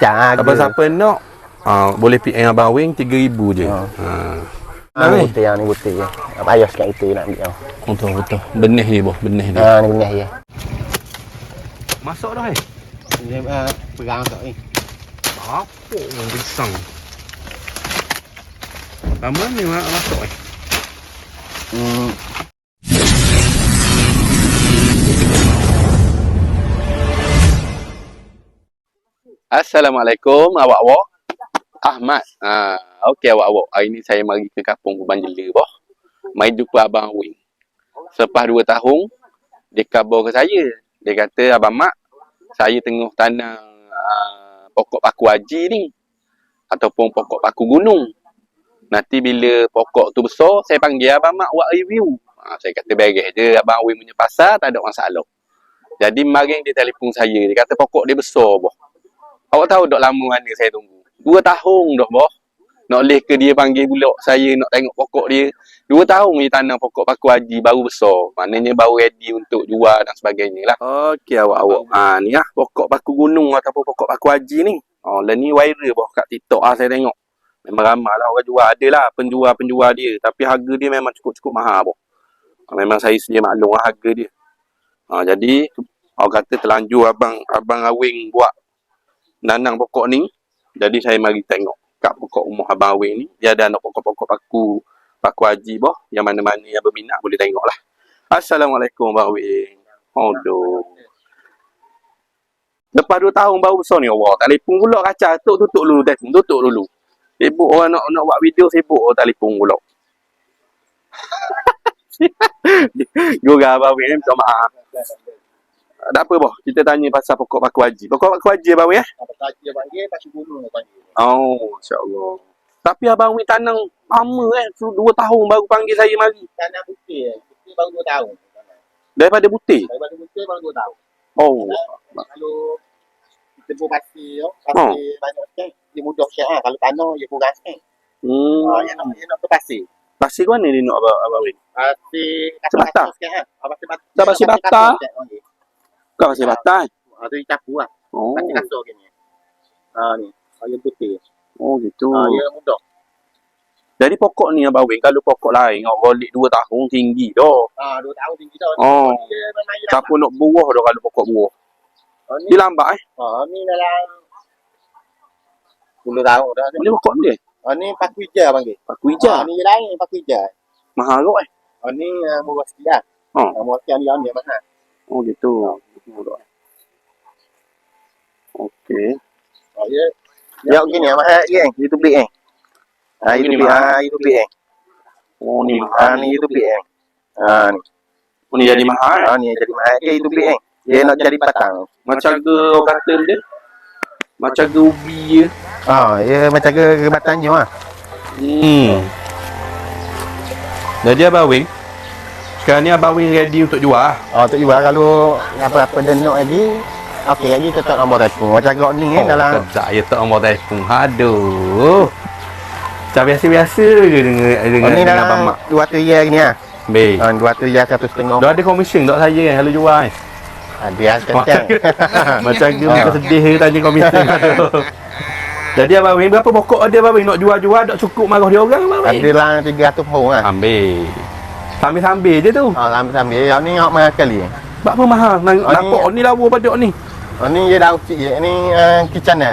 Kacang Apa siapa nak ah, boleh PM Abang Wing 3000 je. Ha. Ha. Ha, ni yang ni butir je. Ha, payah sikit itu nak ambil yang. Betul betul. Benih ni boh, benih ni. Ha, ni benih je. Masuk dah eh. Ni uh, perang tak ni. Apa yang risang? Lama ni mak masuk eh. Hmm. Assalamualaikum awak-awak. Ahmad. Ha, okey awak-awak. Hari ni saya mari ke kampung Kubang Jela boh. Mai jumpa abang Wing. Selepas 2 tahun dia khabar ke saya. Dia kata abang mak saya tengah tanam uh, pokok paku haji ni ataupun pokok paku gunung. Nanti bila pokok tu besar, saya panggil abang mak buat review. Ha, saya kata beres je abang Wing punya pasal, tak ada masalah. Jadi mari dia telefon saya. Dia kata pokok dia besar boh. Awak tahu dok lama mana saya tunggu? Dua tahun dah boh. Nak leh ke dia panggil pula saya nak tengok pokok dia. Dua tahun dia tanam pokok paku haji baru besar. Maknanya baru ready untuk jual dan sebagainya lah. Okey awak-awak. Ha, ni lah pokok paku gunung ataupun pokok paku haji ni. Oh, lah ni viral boh kat TikTok lah saya tengok. Memang ramai lah orang jual. Ada lah penjual-penjual dia. Tapi harga dia memang cukup-cukup mahal boh. Ha, memang saya sedia maklum lah harga dia. Ha, jadi, orang kata terlanjur abang abang Awing buat nanang pokok ni. Jadi saya mari tengok kat pokok rumah Abang Awing ni. Dia ada anak pokok-pokok paku paku haji boh. Yang mana-mana yang berminat boleh tengok lah. Assalamualaikum Abang Awing. Aduh. Lepas dua tahun baru besar ni Allah. Telefon pula kaca. Tutup, tutup dulu. Telefon tutup dulu. Sibuk orang nak, nak buat video sibuk orang telefon pula. Gurau Abang Awing ni minta maaf. Tak apa boh. Kita tanya pasal pokok paku haji. Pokok paku haji Abang eh? Apa tadi dia panggil, pasal gunung dia panggil. Oh, insyaAllah. Tapi Abang Wing tanang lama eh. Tu Dua tahun baru panggil saya mari. Tanah putih. Putih baru 2 tahun. Daripada butir. Daripada putih baru 2 tahun. Oh. Kalau kita buat pasir, oh, pasir banyak sikit, dia mudah sikit ha. Kalau tanah, dia kurang sikit. Hmm. Ha, dia nak, nak ke pasir. Pasir ke mana dia nak Abang, Abang Wing? Pasir, Sebata? kasar sikit ha. Ha, pasir bata. Kau pasir batai. Ha, tu dicampur lah. Oh. Pasir gini. Ha, ni. Ha, dia putih. Oh gitu. Ha, dia mudah. Jadi pokok ni Abang Wing, kalau pokok lain, orang golik dua tahun tinggi dah. Ha, 2 tahun tinggi dah. Oh. Dia memang dia Siapa nak buah dah kalau pokok buah. Ha, ni, Dia lambat eh. ha, ni dalam 10 tahun dah. ni. Boleh pokok dia. Ha, ni paku hijau panggil. Paku Ha, hijau. ni lain paku hijau. Mahal kot eh. Ha, ni uh, murah sikit lah. Ha. Ha, murah sikit dia ni mahal. Oh gitu. Murah. Okey. Ha, dia Ya, gini ya, mahal lagi eh. YouTube eh. Ha, Oh, gini YouTube ha, YouTube eh. Oh ni Ha, ni YouTube eh. Ha, ni. Oh ni jadi mahal. eh. Ha, ni jadi mahal lagi YouTube eh. Dia nak jadi batang. Macam ke orang kata dia. Macam ke ubi je. Ha, dia macam ke, ke batang je lah. Hmm. Jadi Abang Wing, sekarang ni Abang Wing ready untuk jual lah. Oh, tu juga kalau apa-apa dia nak lagi, okey lagi tetap nombor telefon. Macam kau ni eh, dalam Tak, ya tak nombor telefon. Aduh. Macam biasa-biasa je dengan, dengan, oh, ni dengan Abang dalam Mak. 200 ya ni ah. Baik. Ha, 200 ya satu setengah. Dah ada komisen tak saya kan kalau jual? Ha, dia kencang. Macam ke Ha. muka sedih ke tanya komisen. Jadi Abang Wing, berapa pokok ada Abang Wing nak jual-jual tak cukup marah dia orang Abang Wing? Ada lah 300 pohon lah. Ambil. Sambil-sambil je tu. Ha, sambil-sambil. Yang ni hak mahal sekali. Sebab apa mahal? Nang, Oh, nampak ni- ni lawa pada ni. Oh, ni dia daun kecil. Ni uh, kicana.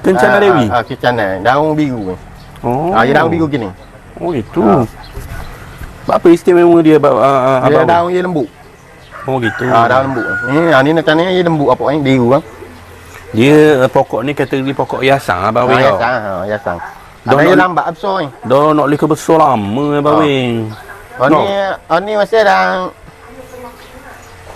Kencana Dewi. Ha, kicana. Daun biru. Oh. Ha, dia daun biru gini. Oh gitu. Ha. Sebab apa istimewa dia abang uh, Dia daun dia lembut. Oh gitu. Ha, daun lembut. Ni, ha, ni macam ni dia lembut apa ni? Biru kan. Dia uh, pokok ni kategori pokok hiasan abang Ha, Wing. ya tau. sang. Ha, ya sang. Dah Ada dia nak- lambat besar ni. Dah nak leka besar lama abang Ha. Oh No. ni, oh ni masih dah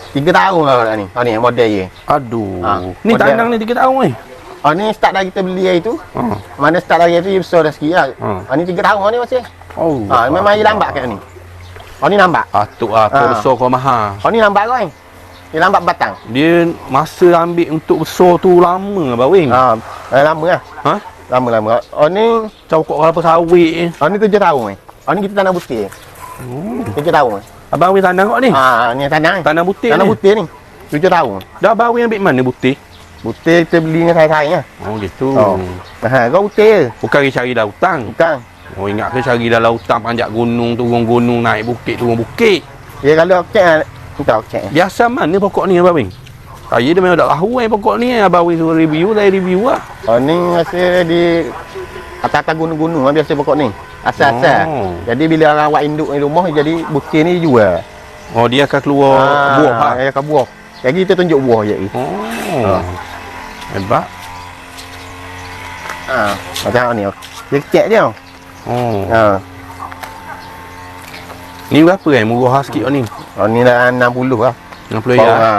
Tiga tahun lah ni. Oh ni model je. Aduh. Ha, Ni model. tanang ni 3 tahun ni. Oh ni start dah kita beli hari tu. Ha. Mana start hari tu besar dah sikit lah. Ha. Oh ni tiga tahun ni masih. Oh. Ha, memang dia lambat kat ni. Oh ni lambat. Atuk ah, Ha. besar kau mahal. Oh ni lambat kau ni. Dia lambat batang. Dia masa ambil untuk besar tu lama abang Wing. Ha, eh, lama lah. Ha? Lama-lama. Oh ni, Macam pokok kelapa sawit ni. oh ni tujuh tahun ni. Oh ni kita tanam butir. Oh. Tujuh tahun. Abang Wing tanam kau ni. Ha, ni tanam ni. Tanam butir Tanam ni. butir ni. Tujuh tahun. Dah Abang Wing ambil mana butir? Butir kita beli dengan saya-saya. Oh gitu. Oh. Ha, kau butir. Bukan pergi cari lautan. Bukan. Oh ingat ke cari dalam lautan panjat gunung, turun gunung, naik bukit, turun bukit. Ya kalau okey, kita okey. Biasa mana pokok ni Abang Wing? Saya dia memang tak tahu eh pokok ni. Abang Wing suruh review, saya review lah. Oh ni rasa di atas-atas gunung-gunung lah biasa pokok ni. Asal-asal. Oh. Jadi bila orang awak induk di rumah jadi butir ni jual. Oh dia akan keluar buah ha? Ya, ke buah. Jadi kita tunjuk buah je. Oh. Ah. Hebat. Ha, macam ni. Dia kecil dia. Oh. Ha. Ni berapa eh murah sikit ni? Oh ni dah 60 lah. 60 ya. Ha.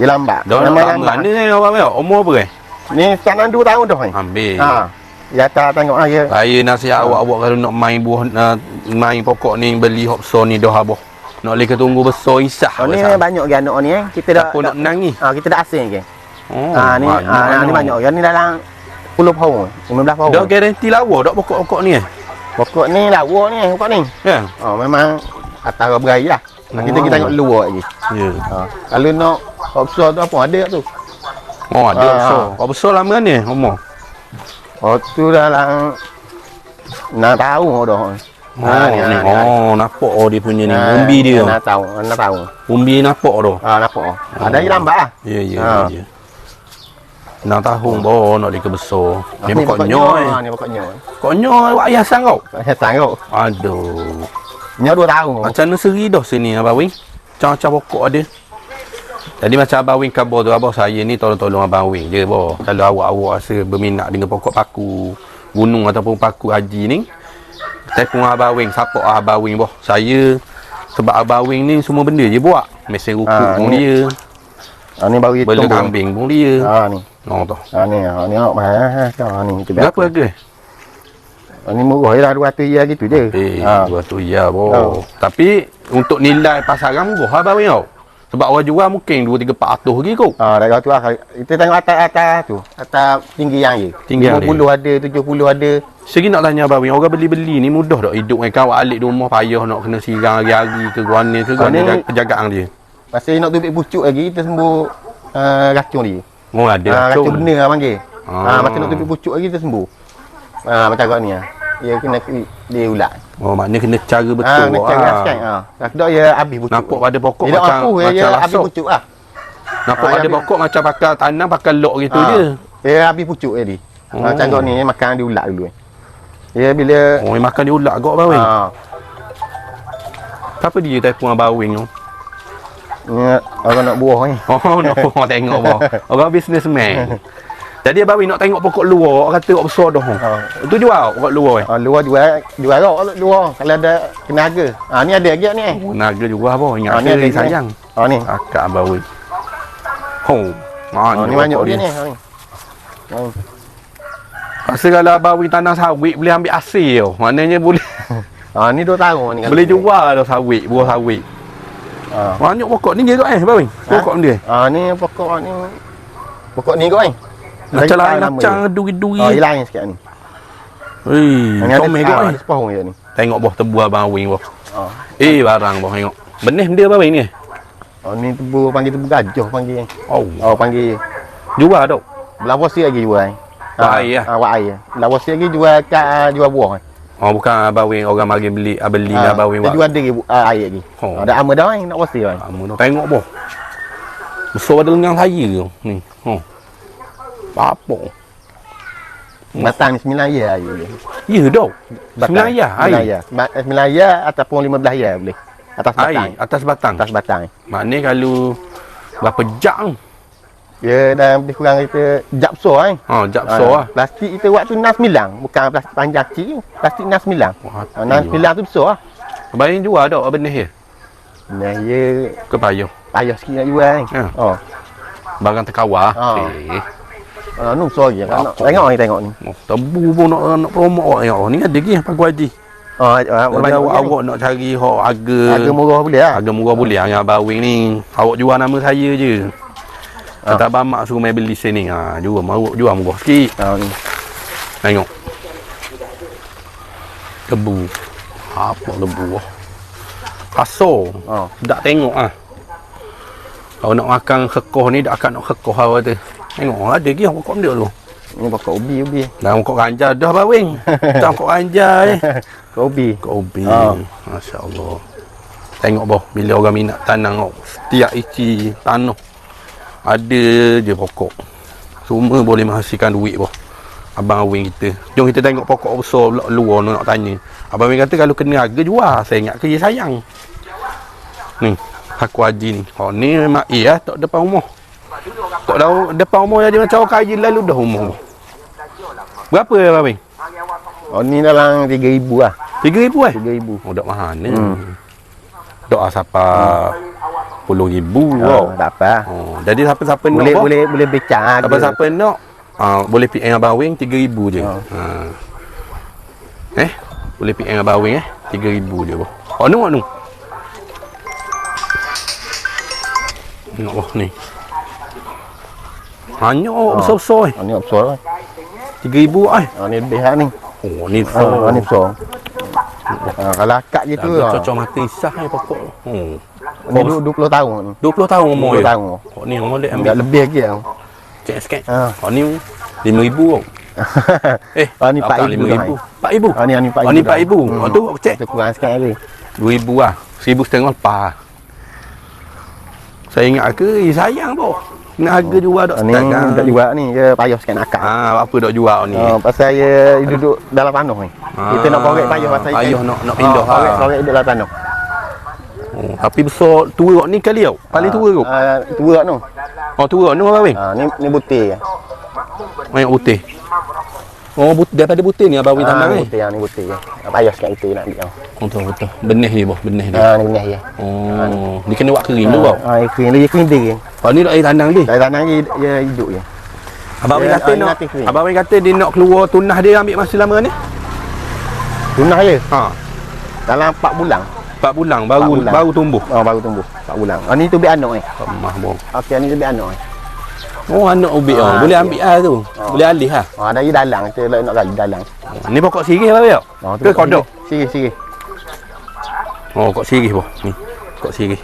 Dia lambat. Dah lama mana Abang Wing? Umur apa eh? Ni sekarang 2 tahun dah ni. Ambil. Ha. Ya tak tengok lah ya. Saya nasihat awak-awak kalau nak main buah uh, main pokok ni beli hopso ni dah habis. Nak boleh ketunggu besar isah. Oh ni besar. banyak ke anak ni eh. Kita dah Siapa nak menang ni? Ha, kita dah asing ke. Oh, Ha ni ha, ni banyak ke. Ni dalam 10 pohon. 15 pohon. Dah garanti lawa dak pokok-pokok ni eh? Pokok ni lawa ni pokok ni. Ya. Oh memang atas berai lah. Oh. Kita kita tengok luar lagi. Ya. Ha. Kalau nak opsor tu apa ada tu. Oh, ada Ah. Kau besar lama ni umur? Oh tu dalam 6 tahun dah. Oh, Ha, ni. Oh, nampak oh dia punya ni. Ha, Umbi dia. 6 tahun, 6 tahun. Umbi nampak dah. Ha nampak. Oh. Ada lagi lambat ah. Ya, ya, Ha. ya. Enam tahun baru nak dia besar. Ni Ni pokok nyoy. Ha ni pokok nyoy. Pokok nyoy awak hiasan kau. Saya sanggup. Aduh. Nyoy 2 tahun. Macam nursery dah sini Abang Wing. Macam-macam pokok ada. Jadi macam Abang Wing khabar tu Abang saya ni tolong-tolong Abang Wing je boh. Kalau awak-awak rasa berminat dengan pokok paku gunung ataupun paku haji ni. Telefon Abang Wing, support Abang Wing boh. Saya sebab Abang Wing ni semua benda je buat. Mesin rukuk Ha, pun ni- dia. Ha ni baru hitung. Bela kambing pun dia. Ha ni. Oh tu. Ha ni, ha ni awak mahal. Ha, ha ni Berapa harga? Ha ni murah je lah 200 ya gitu je. Eh, Ha. dua tu ya boh. Oh. Tapi untuk nilai pasaran murah Abang Wing tau. Sebab orang jual mungkin 2 3 400 lagi kot. Ha dah tu lah. Kita tengok atas-atas tu. Atas tinggi yang je. Tinggi yang 50 ada, 70 ada. Segi nak tanya Abang orang beli-beli ni mudah tak hidup dengan kawan alik di rumah payah nak kena sirang hari-hari ke guana ke guana jaga- penjagaan dia. Masa nak tubik pucuk lagi kita sembuh uh, racun dia. Oh ada Ha, racun benar lah panggil. Ha, Ah. masa nak tubik pucuk lagi kita sembuh. Ha, macam kau ni lah. Dia kena dia ulat. Oh maknanya kena cara betul. Ha, kena cari ah. sikit. Ha. Dah kedok ya habis pucuk. Nampak pada pokok Dia macam aku ya, macam ya habis pucuk lah. Nampak Ah, pada pokok macam pakai tanam pakai lok gitu Ha. je. Dia habis pucuk jadi. Oh. Ha, macam kau ni makan dia ulat dulu. Ya bila Oh yang makan dia kau Abang Wing. ha, Siapa dia telefon Abang Wing tu? ni orang nak buah ni. Oh nak orang tengok bang. Orang businessman. Jadi Abang Wing nak tengok pokok luar, orang kata orang besar dah. Ha. Itu jual pokok luar eh. Ha, luar jual jual rok luar kalau ada kena harga. Ha ni ada lagi ni. Oh, naga juga apa ingat Ah, ni ada ni. sayang. Ha ni. Akak Abang Wing. Oh. Ha, Mana ni banyak dia ni. Ha ni. Ha. Rasa kalau Abang Wing tanah sawit boleh ambil hasil tau. Maknanya boleh Ha ni 2 tahun ni. boleh jual dah sawit, buah sawit. Ha. Banyak pokok ni kot eh Abang Wing. Pokok ni. Ha ni pokok ni. Pokok ni kau ni. Macam lain macam dia. duri-duri. Ha, lain sikit ni. Hei, Ni comel eh. ada separuh je ni. Tengok boh tebu Abang Wing boh. Ha. Eh barang boh tengok. Benih dia Wing ni. eh? Oh ni tebu panggil tebu gajah panggil. Oh, Oh panggil. jual tau. Belah bosi lagi jual. Wak air lah. Ha, wak air. Bosi lagi jual kat ah, jual buah. Oh bukan Abang Wing orang mari beli ah, beli Ha, Abang Wing Dia buat. jual dia uh, air lagi. Oh. Oh. Ada ama dah ni nak bosi kan. Kamu nak tengok boh. Besar pada lengan saya tu. Ni. Oh. Apa? Batang ni 9 ya dia. Ya. Batang. Sembilan ya, Sembilan air. ya. Ba- eh, Sembilan ya ataupun 15 ya boleh. Atas batang. Air atas batang. Atas batang. Maknanya kalau berapa jam? Dia dah lebih kurang kita jap so kan. Ha, jap Ah, so lah. Plastik kita buat tu 69, bukan plastik panjang kecil. Plastik 69. Wah, Ha, 69 tu besar lah. Bayang jual tak benih dia? Nah, ya Ke payah? payah sikit nak jual kan. Ya. Oh. Barang terkawal. Ha. Eh. Ha, nu. Kan? Apa? Tengok ni tengok ni. Oh, tebu pun nak nak promote awak tengok. Ni ada lagi pagu haji. Ha, ha Kalau banyak awak, nak cari hak harga harga murah boleh lah. harga murah boleh dengan Abang Wing ni. Awak jual nama saya je. Kata abang mak suruh main beli sini. Ha, jual mau jual murah sikit. Ha, ni. Tengok. Tebu. Apa tebu ah? Kasar. Ha. Tak tengok ah. Kalau nak makan kekoh ni, tak akan nak kekoh awak tu. Tengok ada lagi pokok dia tu. Ni pokok ubi ubi. Dah pokok ganja dah bawing. Dah pokok ganja eh. Pokok ubi. Pokok ubi. Ha. Masya-Allah. Tengok boh bila orang minat tanam kau. Setiap isi tanah ada je pokok. Semua boleh menghasilkan duit boh. Abang Awing kita. Jom kita tengok pokok besar pula luar nak tanya. Abang Awing kata kalau kena harga jual. Saya ingat kerja sayang. Ni. Aku Haji ni. Oh ni memang eh lah. Tak depan rumah. Tak tahu depan rumah jadi macam orang kaya lalu dah rumah. Berapa ya Abang Awing? Oh ni dalam 3000 lah. RM3,000 eh? 3000. Oh, dak mahal ni. Hmm. Hmm. Dak lah siapa puluh ribu. Oh, Oh. tak apa. oh. Jadi siapa-siapa nak Boleh boleh boleh becak. Siapa-siapa nak ah, boleh PM Abang Wing RM3,000 je. Oh. Ha. Eh? Boleh PM Abang Wing eh? RM3,000 je boh. Oh, nu nu. Tengok boh ni. Hanya oh. besar-besar eh. Ni besar lah. RM3,000 eh. Oh, ni lebih lah ni. Oh, ni Oh, besar. oh, ni besar. Ah, kalau akak je tu Dah ah. cocok mata isah eh pokok. Hmm. Ni du- 20 tahun ni. 20 tahun umur 20 dia. tahun. Oh, ni dia Enggak ambil lebih lagi tau. cek sikit. Ha. Oh, ni RM5,000 tau. Eh, Oh, ni apa, RM4,000 RM5,000. RM4,000. Oh, ni ni 4000. Oh, ni RM4,000. Hmm. Oh, tu cek. Tu kurang sikit lagi. RM2,000 lah. RM1,000 setengah lepas. Saya ingat ke, eh, sayang tu. Nak harga jual dok Oh, ni start kan. tak jual ni dia payah sikit nak akak. Ah, apa dok jual ni? Oh, pasal saya duduk dalam tanah ni. Kita nak korek payah pasal Payah nak nak pindah. Oh, korek ha. korek duduk dalam tanah. Oh, tapi besar tua ni kali tau. Paling tua tu. Ah, tua tu. Oh, tua ni apa weh? Ah, ni ni butir. Banyak putih. Oh, but, daripada putih ni abang Wing Ah, tanam ni ni. butir yang ni butir. Ah, Payah sikit itu nak ambil. Betul betul. Benih dia boh, benih dia. Ah, ni benih ya. Oh, dia kena buat kering dulu. Ah, kering lagi kering dia. Oh ni dah air tanang dia. Dari tanah ni dia hidup je. Abang Wing Dia kata air nak. Abang Wing kata dia nak keluar tunah dia ambil masa lama ni. Tunah je. Ha. Dalam 4 bulan. 4 bulan baru Empat bulan. baru tumbuh. Oh, baru tumbuh. 4 bulan. Ah, ni tu biar anak ni. Mah boh. Okey, ni tu biar anak ni. Oh anak ubik Ah, ah, boleh ambil ah tu. Boleh alih ah. Ah, dari dalang kita nak nak gali dalang. Ni pokok sirih apa ya? Oh, Ke kodok? Siri, siri. Oh pokok sirih boh. Ni. Pokok sirih.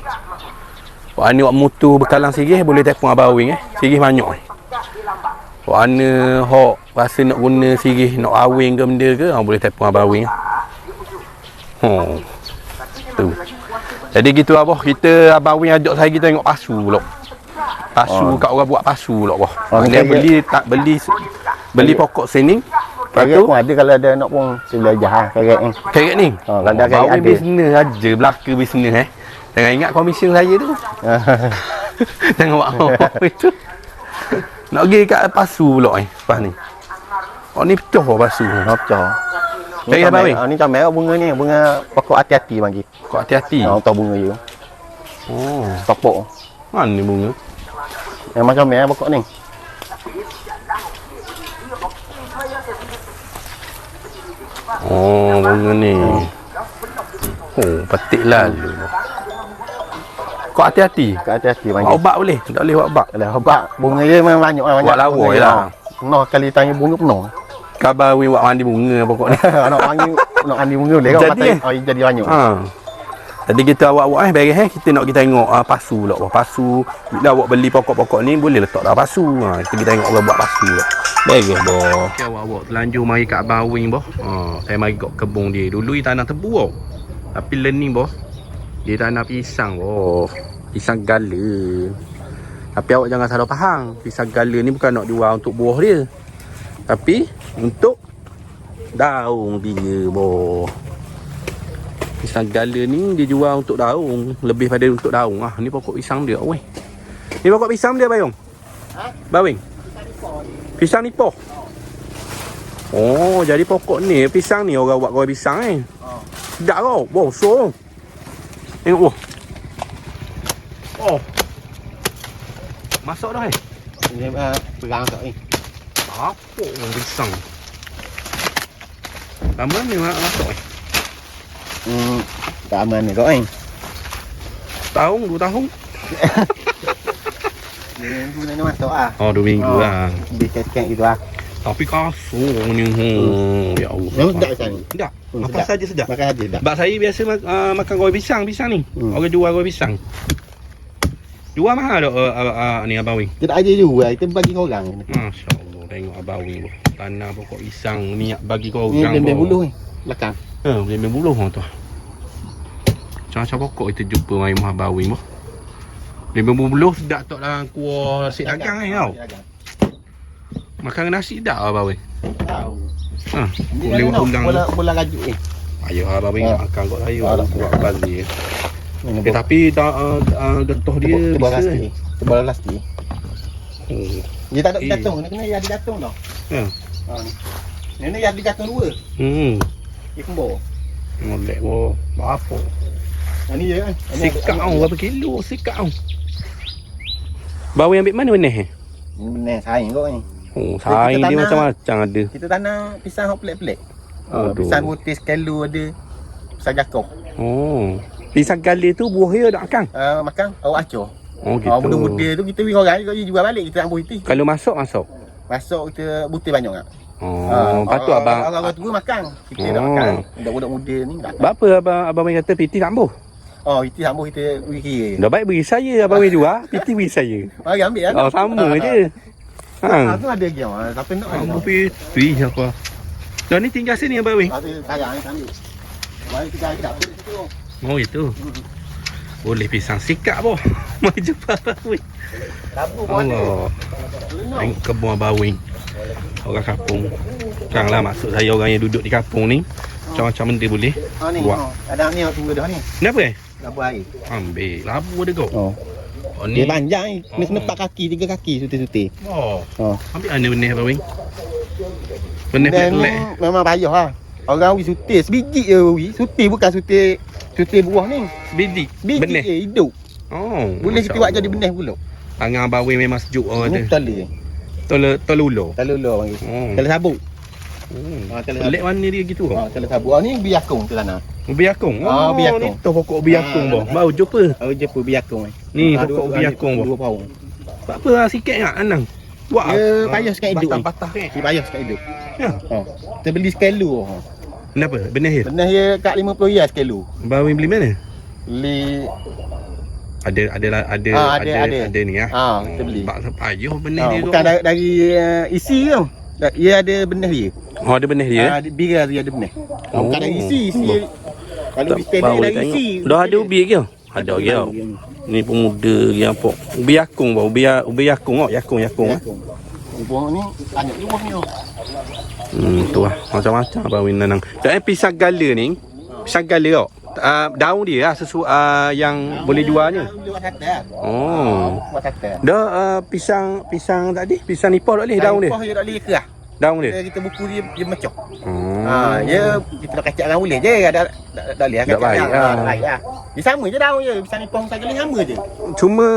Wah ni wak mutu bekalang sirih boleh telefon Abang Wing eh. Sirih banyak eh. Wak ana hok rasa nak guna sirih nak awing ke benda ke, ah, boleh telefon Abang Wing. eh. Oh. Tu. Jadi gitu abah kita Abang Wing ajak saya kita tengok pasu pula. Pasu Oh. kat orang buat pasu boh. Oh, dia ni beli tak beli beli pokok sini. Tu pun ada kalau ada nak pun saya belajar ha, karet ni. Karet ni? Oh, kalau ada. bisnes aja, belaka bisnes eh. Jangan ingat komisen saya tu. Jangan buat apa itu. Nak pergi kat pasu pula eh, lepas ni. Oh ni pecah apa pasu. Nak pecah. Karet apa, Wing? Ah, ni comel bunga ni, bunga pokok hati-hati bagi. Kau hati-hati. Ha, tahu bunga je. Oh, Topok. mana ni bunga? Yang macam comel pokok ni. Oh, bunga ni. Oh, petik lalu. Kau hati-hati. Kat hati-hati. Buat obat boleh? Tak boleh buat obat. Kalau obat bunga dia memang banyak lah banyak. Buat lawa je lah. Penuh kali tanya bunga penuh. Khabar wing buat mandi bunga pokok ni. nak mandi nak mandi bunga boleh? Jadi, Jadi, eh? oh, jadi banyak. Ha. Jadi kita awak-awak eh beres eh kita nak kita tengok uh, pasu pula. Wah, pasu bila awak beli pokok-pokok ni boleh letak dah pasu. Ha kita kita tengok orang buat pasu pula. Beres boh. Okay, awak-awak terlanjur mari kat Abang Wing boh. Ha saya mari kat kebun dia. Dulu dia tanah tebu boh. Tapi learning boh. Dia tanah pisang boh. Pisang gala. Tapi awak jangan salah faham. Pisang gala ni bukan nak jual untuk buah dia. Tapi untuk daun dia boh. Pisang gala ni dia jual untuk daun Lebih pada untuk daun. Ah, Ni pokok pisang dia weh. Ni pokok pisang dia Bayong? Ha? Bawing? Pisang nipoh Oh jadi pokok ni Pisang ni orang buat goreng pisang eh? Oh. Sedap kau Wow so Tengok oh Oh Masuk dah eh? Ini uh, perang kat ni. Apa orang pisang? Lama ni nak masuk eh Hmm. Tak aman ni kau ni. Tahun dua tahun Ni tu ni masuk ah. Oh dua minggu Oh. lah Di kek gitu ah. Tapi kasar ni. Hmm. Ya Allah. Memang sedap macam ni. Sedap. Hmm, Apa sedap. saja sedap. Makan aja dah. Sebab saya biasa uh, makan goreng pisang, pisang ni. Hmm. Orang jual goreng pisang. Jual mahal tak uh, uh, uh, ni Abang Wing? Kita aja jual, kita bagi kau orang. Masya Allah tengok Abang Wing. Tanah pokok pisang niat bagi kau Ni orang. benda boh. buluh ni. Belakang. Ha, benda buluh tu. Macam-macam pokok kita jumpa main muah Abang Wing boh. Benda buluh sedap tak dalam kuah nasi dagang ni tau. Makan nasi sedap Abang Wing. Tahu. Ha, boleh mana ulang. Bola bola rajuk ni. Ayo Abang Wing Ha. makan kat saya. Ha, tak buat balik. Ni Eh, tapi tak uh, uh, getah dia Tebal bisa. lasti. Tebal lasti. Oh. Dia tak ada Eh. gantung, ni kena ada gantung tau. Ha. Ha ni. Ni ni ada gantung dua. Hmm. Kembur. Molek boh. Apa? Ha ni je kan. Sikat kau berapa kilo sikat kau. Bawa ambil mana benih? Ni benar saing kau ni. Oh, saing dia tanam- macam-macam ada. Kita tanam pisang hok pelik-pelik. Ha, Aduh. pisang putih skelu ada. Pisang jakong. Oh. Pisang gali tu buah dia tak kang. Uh, makan awak acur. Oh gitu. Oh, muda-muda tu kita bagi orang juga jual balik kita ambil itu. Kalau masuk masuk. Masuk kita butir banyak tak? Oh, Ah, lepas tu abang Orang-orang tua makan. Kita Oh. makan. Budak-budak muda ni tak makan. Apa abang abang main kata piti tak ambuh? Oh, itu sambung kita kira. Dah baik bagi saya abang main jual, piti bagi saya. Mari ambil lah. Oh, sama je. Ha. Ha. tu ada lagi orang. Siapa nak. Ambuh piti apa? Dah ni tinggal sini abang weh. Ada sayang ni ambil. Mari kita situ. Oh itu. Boleh pisang sikat boh. Mai jumpa abang weh. Pun ada. Allah. Tengok kebun abang weh. Orang kampung. Janganlah maksud saya orang yang duduk di kampung ni. Macam-macam benda boleh. Ha ni. Buat. ha. Ada ni tunggu dah ni. Kenapa eh? Dapur air. Ambil labu ada kau. Oh. Oh Dia ni. panjang ni. Ni Oh. kena empat kaki, tiga kaki suti-suti. Oh. Oh. Ambil mana benih abang weh? Benih ni pelek. memang payah lah. Orang wi suti sebiji je wi. Suti bukan suti suti buah ni. Bidik. Biji Benih. je hidup. Oh. Boleh kita buat jadi benih pula. Tangan abang weh memang sejuk orang Ni kata. Tali. Tolong tolong Tali lo panggil. Oh. Tali sabuk. Hmm. Ha, Pelik mana dia gitu? Ha, tali sabuk. Ha, ni biakung tu sana. Biakung. Ah, Oh, biakung. Ni tu pokok biakung Ah. Baru jumpa. Oh, je pun biakung ni. Ni Ha, pokok dua- biakung. Dua pohon. Tak apa lah sikit nak anang. Buat. Dia ah, payah sikit hidup. Patah-patah ni. Dia payah sekali hidup. Ya. Ha. Kita beli sekelu. Ha. Kenapa? Benih dia. Benih dia kat 50 riyal sekelu. Baru beli mana? Beli Ada ada ada ada Ah, ada, ada, ada, ada. ni ah. ha, kita beli. Bak payah benih Ha, dia tu. bukan dari, dari uh, isi. Da- Dia ada benih dia. Oh ada benih dia. Ha, bira dia ada benih. Ha, bukan Oh. dari isi, isi. Kalau Tak retail dia dari tengok. isi. Dah ada ubi lagi tau. Ada lagi tau. Ni pemuda lagi apa? Ubi yakung bau. Ubi ya- ubi yakung oh, yakung yakung. ah. Buah ni banyak juga ni. Hmm tu lah. Macam-macam abang Win nanang. Dan pisang gala ni, pisang gala tau. Uh, daun dia lah sesu uh, yang boleh jualnya. Buat kata. Oh. Buat kata. Dah uh, pisang pisang tadi, pisang nipah tak boleh daun dia. Poh dia tak boleh kerah. Daun dia. Kita, kita buku dia dia mecah. Hmm. Ha, dia kita nak kacak orang boleh je. Tak tak boleh Tak kacak. baik Ha, lah. tak baik lah. Dia sama je daun je. Bisa ni pong saja sama je. Cuma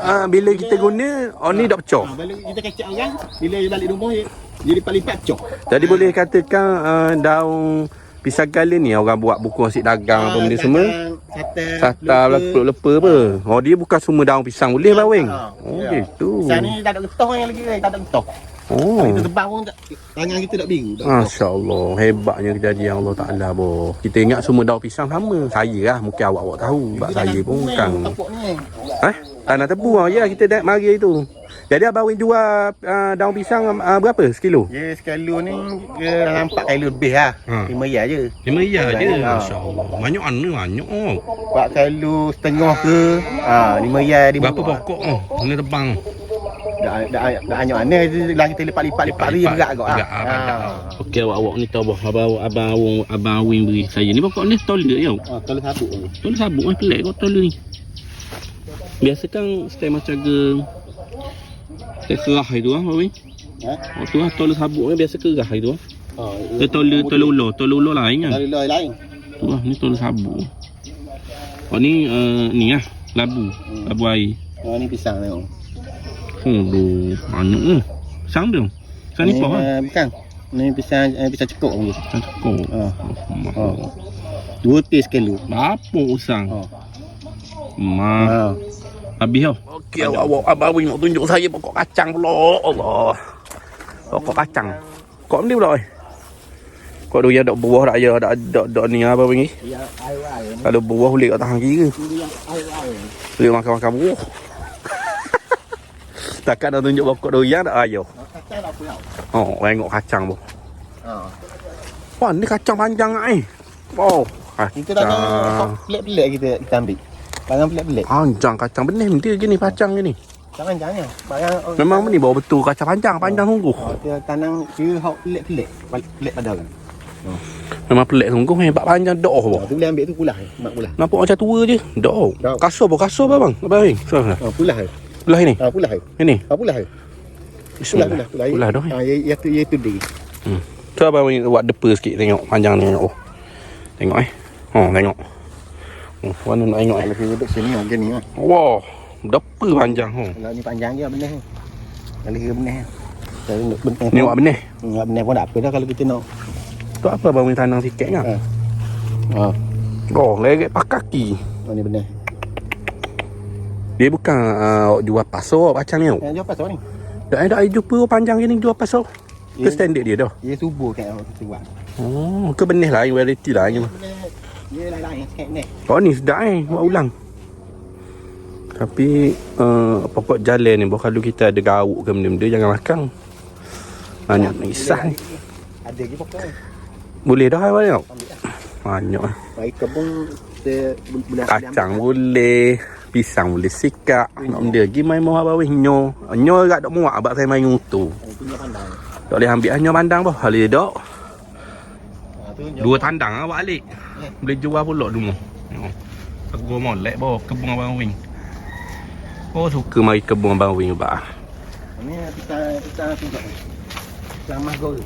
uh, bila kita guna oh ni dah pecah. Ha, bila kita kacak orang, bila dia balik rumah dia dia lipat-lipat pecah. Jadi boleh katakan uh, daun pisang gala ni orang buat buku nasi dagang apa benda semua. Sata. Sata lah lepa apa. Oh dia bukan semua daun pisang boleh bang Wing. Ha, Oh ya. gitu. Pisang ni tak ada getah yang lagi tak ada getah. Oh. Kita tebang pun tak, tangan kita tak biru. Tak getah. Masya Allah Hebatnya kejadian Allah Ta'ala boh. Kita ingat semua daun pisang sama Saya lah Mungkin awak-awak tahu Sebab saya pun bukan. Eh? Tanah tebu lah Ya kita dah mari itu Jadi abang Win jual uh, daun pisang uh, berapa sekilo? Ya sekali ni dia dalam 4 kilo lebih lah. Ha. Lima ya je. Lima ya je Ha. Masya Allah Banyak mana banyak oh. 4 kilo setengah ke. Ha, lima ya di Berapa pokok oh? Kena tebang Dah dah dah banyak mana lah kita lipat-lipat-lipat dia berat agak ah. Berat, ah, ah. Okey awak-awak ni tahu Abang abang abang abang Win beri saya ni pokok ni toilet ya. Ha, kalau sabuk ni. Toilet sabuk eh pelik kau toilet ni. Biasa kan style macam ke Style kerah itu ah, Abang Win. Ha? Oh tu lah toilet sabuk ni biasa kerah itu ah. Ha. Dia toilet toilet ular, toilet ular lain kan. Dari lain lain. Tu lah ni toilet sabuk. Oh ni uh, ni lah labu, Hmm. labu air. Ha ni pisang tengok. Oh, du, banyak tu. Sang dia. Sang ni Ni, apa ah? eh, Bukan. Ni pisang eh, pisang cekok ni. Sang cekok. Ha. Oh, Ha. Dua tis kilo. Apa usang? Ha. Ma. Ha. Habis tau. Okey, awak awak abang Wing nak tunjuk saya pokok kacang pula. Allah. Pokok kacang. Kok ni pula oi. Kok dia ada buah tak ya, ada ada ada ni apa Wing ni? Ya air. Kalau buah boleh kat tangan kiri. Boleh makan-makan buah. Setakat dah tunjuk pokok doyan tak ayo. Kacang. Oh, tengok kacang bu. Ha. Wah, ni kacang panjang ai. Oh, Kita tak tahu kacang. pelik-pelik kita kita ambil. Barang pelik-pelik. Panjang kacang benih dia gini panjang gini. Jangan jangan. Barang Memang ni bawa betul kacang panjang, panjang sungguh. Oh, dia tanang kira hok pelik-pelik. Pelik pada kan. Memang pelik sungguh hebat panjang doh bu. Oh, tu boleh ambil tu pulah. Mak pulah. Nampak macam tua je. Doh. Doh. Kasur bu, kasur apa bang? Apa bang? Oh, pulah. Belah ini. Ha, pulah. Ini. Ha, pulah. Pulah, Bismillah. pulah, pulah. Pulah doh. Ha, ya, tu, ya tu dia. Tu abang ni buat depa sikit tengok panjang ni tengok. Oh. Tengok eh. Oh, tengok. Oh, mana nak tengok. Kalau kita duduk sini macam ni lah. Wah, depa panjang oh. Kalau ni panjang je benih. Kalau kira benih. Kalau nak benih. Ni buat benih. Nak benih pun tak apa dah kalau kita nak. Tu apa abang ni tanam sikit kan? Ha. Ha. Oh, leret pakai kaki. Oh, ni benih. Dia bukan uh, jual pasar macam ni. Ha, jawab pasal ni. Dah ada air jumpa panjang gini jual pasar. Ke standard dia dah. Dia subuh kan orang kita buat. Oh, ke benih lain variety lain. Benih. Dia lain-lain sikit ni. Oh ni sedap eh buat ulang. Tapi uh, pokok jalan ni kalau kita ada gauk ke benda-benda jangan makan. Banyak nak kisah ni. Ada lagi pokok ni. Boleh dah tengok. Lah. Banyak eh. Baik kebun kita boleh Kacang boleh, pisang boleh sikap. Nak benda lagi main mau apa weh nyo. Nyo agak tak muak abak saya main. Punya pandang. Tak boleh ambil hanya pandang bah. Boleh tu Dua tandang awak alik. Boleh jual pula dulu. Aku molek bawa kebun abang wing. Oh suka mari kebun abang wing bah. Ni kita kita. Yang mah gol.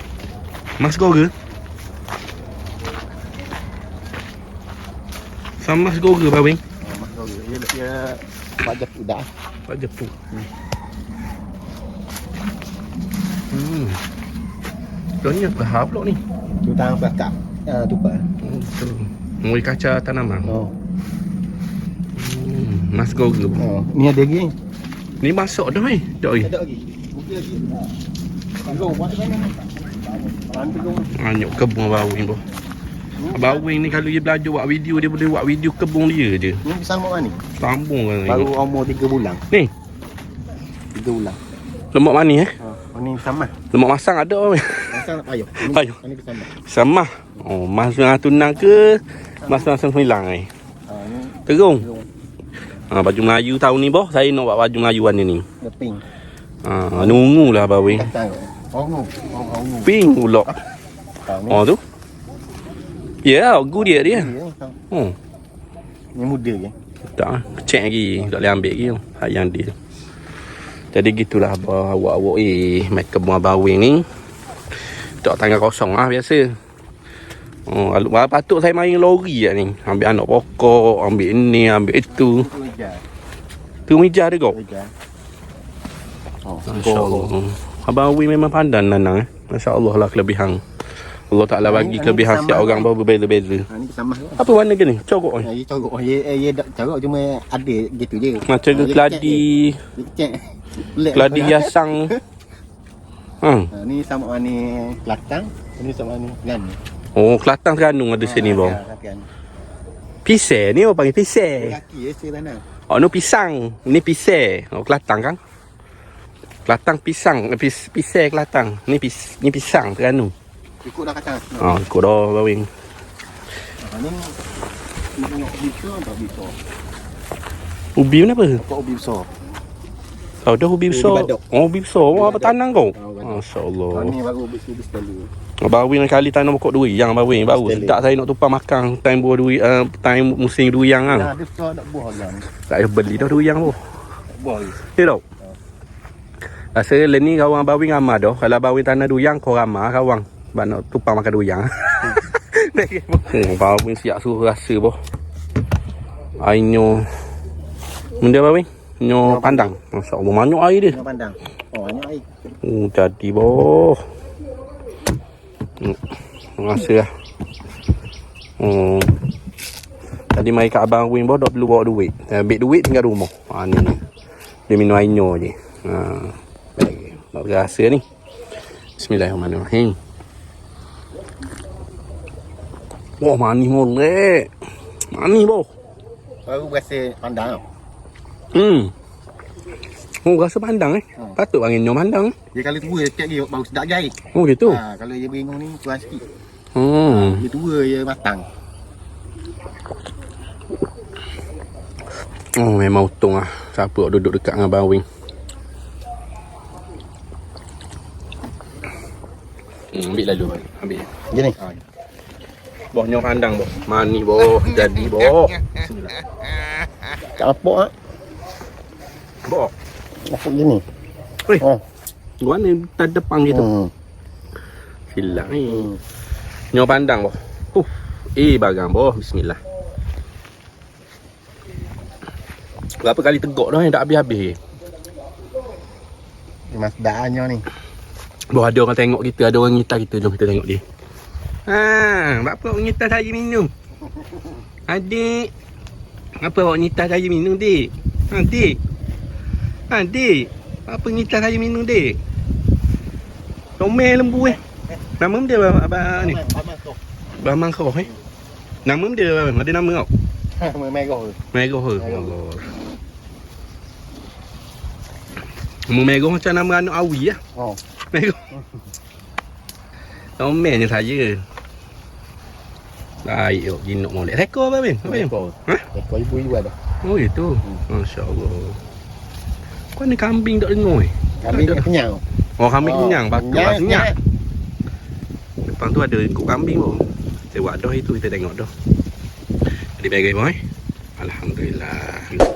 Mas go ke? Sama mas go ke Babing? Ha, mah gol. Dia dia wajib udah. Pak Jepun. Hmm. Ini apa hal pula ni? Tu tang belakang. Ha, tu pa. Oh, betul. Mui kaca tanaman. Oh. Hmm. Mas go ke? Oh, ni ada lagi. Ni masuk dah ni. Tak ni. Ada lagi. Bukti lagi. Go mana? Bantu go. Banyak kebun Wing boh. Abang Wing ni kalau dia belajar buat video dia boleh buat video kebun dia je. Ni besar mana ni? Sambung kan. Baru umur 3 bulan. Ni. 3 bulan. Lemak mani eh? Ha, oh, ni sama. Lemak masang ada Abang Nak payung. Ini, Payung. Ini bersama. Sama. Oh, mas dengan tunang ke mas langsung hilang eh. Ni Terung. Ha, baju Melayu tahun ni boh. Saya nak buat baju Melayu warna ni. Dia pink. Ha, nungu lah. Ongu. Oh, ongu. Pink pula. Oh tu. Ya, yeah, gu dia dia. Oh, Ni muda ke? tak kecek lagi. Tak boleh ambil lagi. tu. Hak yang dia. Jadi gitulah abah awak-awak eh kebun Abang Wing ni. Tak tangan kosong lah biasa. Oh, alu, patut saya main lori lah ni. Ambil anak pokok, ambil ini, ambil itu. Tu meja dia kau. Oh, Masya Allah. Abang Awi memang pandai nanang eh. Masya Allah lah kelebihan. Allah Ta'ala bagi Ini- kelebihan ini setiap sama orang baru berbeza-beza. Ha, ni ke? Apa warna ke ni? Cokok ni. Dia corok. Eh, dia tak corok cuma ada gitu je. Macam ke Ha, dia keladi, keladi lah. Ha. Ha, ni sama ni Kelantan, ni sama ni Terengganu. Oh, Kelantan Terengganu ada sini bang. Ha, Terengganu. Pisang ni apa panggil pisang? Kaki ya, saya tanah. Oh, ni pisang. Ini pisang. Oh, Kelantan kan? Kelantan pisang. Eh, Pis, pisang Kelantan. Ni pis, ni pisang Terengganu. Ikut dah kacang. Oh, ikut dah bawing. Ha, ni ni tengok ubi besar atau ubi ni apa? Pokok ubi besar. Oh, dah ubi Ubi besar. Oh, ubi besar. Oh, apa tanang kau? Oh, badok. Masya Allah. Ha, ni baru ubi sekali. Baru yang kali tanam pokok duri yang baru baru sedap saya nak tumpang makan time buah duri uh, time musim duri yang Nah, kan. dia besar nak buah lah. Tak payah beli dah duri yang tu. Buah ni. Ya tau. Rasa le ni kawan bawing ramah dah. Kalau bawing tanah duyang kau ramah kawan. Bak nak tumpang makan duyang. Hmm, bawing siap suruh rasa boh. Ainyo. Benda bawing? Nyo pandang. Masya-Allah banyak air dia. Tengok pandang. Oh, banyak air. Oh, jadi boh. Hmm. Rasa lah. Hmm. Tadi mai kat abang Wing boh tak perlu bawa duit. Eh, Ambil duit tinggal rumah. Ha ni ni. Dia minum air je. Ha. Baik. Tak rasa ni. Bismillahirrahmanirrahim. Wah, manis molek. Manis boh. Baru berasa pandang tau. Hmm. Oh, rasa pandang eh. Ha. Patut panggil nyom pandang. Dia kalau tua sikit lagi baru sedap jahit. Oh, gitu. Ha, kalau dia bingung ni kurang sikit. Hmm. Dia tua dia matang. Oh, memang untung lah. Siapa yang duduk dekat dengan Abang Wing. Hmm, ambil lalu. Ambil. Dia ni. Ha. Boh nyom pandang boh. Mani boh. Jadi boh. Tak apa ah. Boh. Masuk gini. Oh. Gua ni tak depan gitu. Hmm. Hilang ni. Hmm. Nyom pandang boh. Uh. Eh, bagang boh. Bismillah. Berapa kali teguk dah yang tak habis-habis. Mas daannya ni. Boh ada orang tengok kita, ada orang ngitar kita. Jom kita tengok dia. Ha, apa awak ngitar saya minum? Adik. Apa awak ngitar saya minum, dik? Ha, dik. Ha, dik. Apa ngitar saya minum, dik? Comel lembu eh. Nama dia apa, apa ni. Abang Mangkau eh. Nama dia apa? Ada nama kau? Merah tu. Merah ke? Merah. Allah. Nama merah macam nama anak Awi lah. Oh. Merah. Comel je saya. Baik yuk, jinuk molek. Rekor apa, Ben? Rekor. Ben? Ha? Ekor ibu-ibu ada. Oh, itu. Masya Allah. Kau ni kambing tak dengar eh? Ada. ni kenyang. Oh, kambing kenyang. Bakar Kenyang, senyap. Depan tu ada ikut kambing pun. Kita buat dah itu, kita tengok dah. Jadi bagai boy. Alhamdulillah.